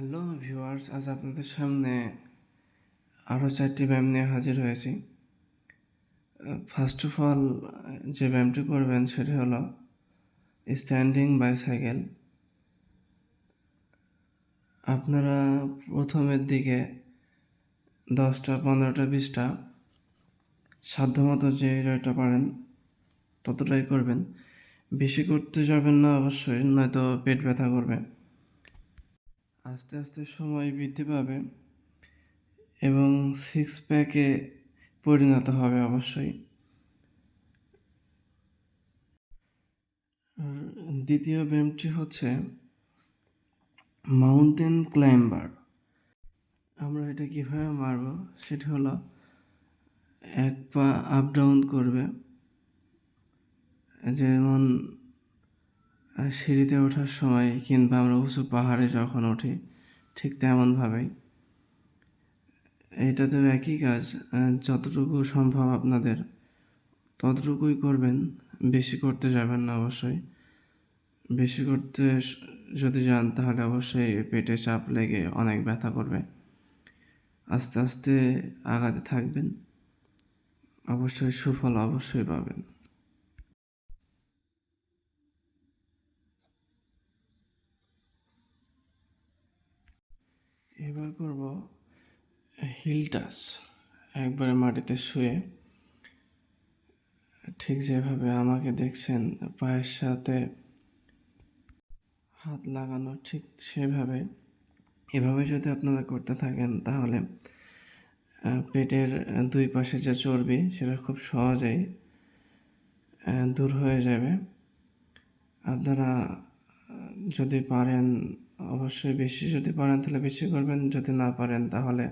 Hello viewers আজ আপনাদের সামনে আরও চারটি ব্যায়াম নিয়ে হাজির হয়েছি। ফার্স্ট অফ অল যে ব্যায়ামটি করবেন সেটি হলো স্ট্যান্ডিং বাইসাইকেল আপনারা প্রথমের দিকে দশটা, পনেরোটা, বিশটা সাধ্যমতো যে জয়টা পারেন, ততটাই করবেন। বেশি করতে যাবেন না অবশ্যই, নয়তো পেট ব্যথা করবে। আস্তে আস্তে সময় বৃদ্ধি পাবে এবং সিক্স প্যাকে পরিণত হবে অবশ্যই। দ্বিতীয় ব্যায়ামটি হচ্ছে মাউন্টেন ক্লাইম্বার আমরা এটা কীভাবে মারব? সেটা হলো এক পা আপ ডাউন করবে। যেমন আর সিঁড়িতে ওঠার সময় কিংবা আমরা উঁচু পাহাড়ে যখন উঠি, ঠিক তেমনভাবেই। এটাতেও একই কাজ যতটুকু সম্ভব আপনাদের। ততটুকুই করবেন, বেশি করতে যাবেন না অবশ্যই। বেশি করতে যদি যান তাহলে অবশ্যই পেটে চাপ লেগে অনেক ব্যথা করবে। আস্তে আস্তে আগাতে থাকবেন। অবশ্যই সুফল অবশ্যই পাবেন। এবার করব হিল টাচ। একবারে মাটিতে শুয়ে ঠিক যেভাবে আমাকে দেখছেন, পায়ের সাথে হাত লাগানো ঠিক সেভাবে। এভাবে যদি আপনারা করতে থাকেন, তাহলে পেটের দুই পাশে যে চর্বি, সেটা খুব সহজেই দূর হয়ে যাবে। আপনারা যদি পারেন অবশ্যই বেশি যদি পারেন তাহলে বেশি করবেন, যদি না পারেন তাহলে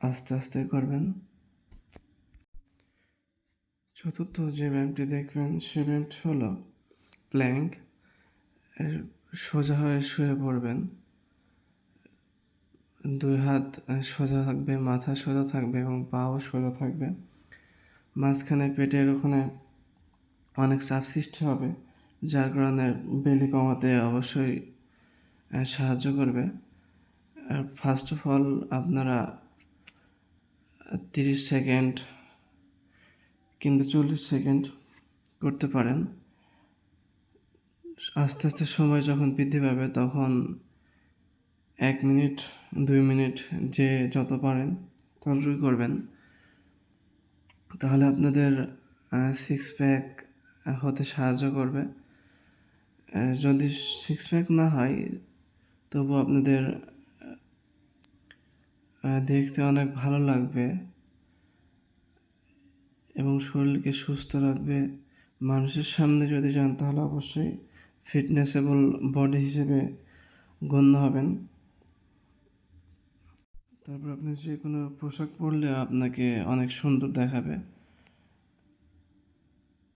আস্তে আস্তে করবেন। চতুর্থ যে ব্যায়ামটি দেখবেন, সে ব্যায়ামটি হলো প্ল্যাঙ্ক সোজা হয়ে শুয়ে পড়বেন। দুই হাত সোজা থাকবে, মাথা সোজা থাকবে এবং পাও সোজা থাকবে। মাঝখানে পেটের ওখানে অনেক চাপ সৃষ্টি হবে। যার কারণে বেলি কমাতে অবশ্যই সাহায্য করবে। আর ফার্স্ট অফ অল আপনারা তিরিশ সেকেন্ড কিংবা চল্লিশ সেকেন্ড করতে পারেন। আস্তে আস্তে সময় যখন বৃদ্ধি পাবে, তখন এক মিনিট, দুই মিনিট যে যত পারেন ততটুকু করবেন। তাহলে আপনাদের সিক্স প্যাক হতে সাহায্য করবে। যদি সিক্স প্যাক না হয়, তবু আপনাদের দেখতে অনেক ভালো লাগবে এবং শরীরকে সুস্থ রাখবে। মানুষের সামনে যদি যান, তাহলে অবশ্যই ফিটনেসেবল বডি হিসেবে গণ্য হবেন। তারপর আপনি যে কোনো পোশাক পরলে আপনাকে অনেক সুন্দর দেখাবে।